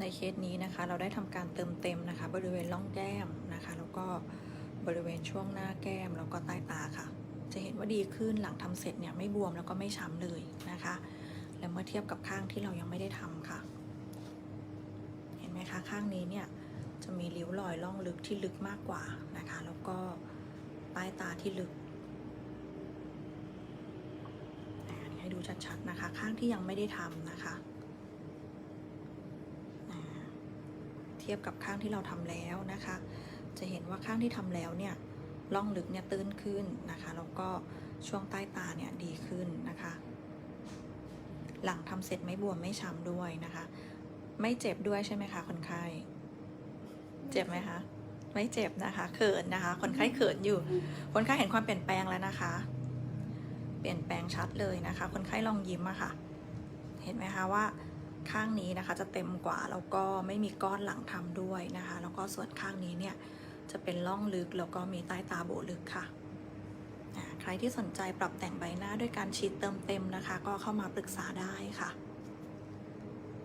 ในเคสนี้นะคะ เราได้ทำการเติมเต็มนะคะ บริเวณร่องแก้มนะคะ แล้วก็บริเวณช่วงหน้าแก้มแล้วก็ใต้ตาค่ะ จะเห็นว่าดีขึ้นหลังทำเสร็จเนี่ยไม่บวมแล้วก็ไม่ช้ำเลยนะคะ และเมื่อเทียบกับข้างที่เรายังไม่ได้ทำค่ะ เห็นไหมคะข้างนี้เนี่ยจะมีริ้วรอยร่องลึกที่ลึกมากกว่านะคะ แล้วก็ใต้ตาที่ลึกให้ดูชัดๆนะคะ ข้างที่ยังไม่ได้ทำนะคะอ่า เทียบกับข้างที่เราทำแล้วนะคะ จะเห็นว่าข้างที่ทำแล้วเนี่ยร่องลึกเนี่ยตื้นขึ้นนะคะแล้วก็ช่วงใต้ตาเนี่ยดีขึ้นนะคะ หลังทำเสร็จไม่บวมไม่ช้ำด้วยนะคะ ไม่เจ็บด้วยใช่ไหมคะคนไข้เจ็บไหมคะไม่เจ็บนะคะเขินนะคะ คนไข้เขินอยู่ คนไข้เห็นความเปลี่ยนแปลงแล้วนะคะ เปลี่ยนแปลงชัดเลยนะคะ คนไข้ลองยิ้มอะค่ะ เห็นไหมคะว่า ข้างนี้นะคะจะเต็มกว่าแล้วก็ไม่มีก้อนหลังทำด้วยนะคะ แล้วก็ส่วนข้างนี้เนี่ยจะเป็นร่องลึกแล้วก็มีใต้ตาโบลึกค่ะ ใครที่สนใจปรับแต่งใบหน้าด้วยการฉีดเติมเต็มนะคะ ก็เข้ามาปรึกษาได้ค่ะ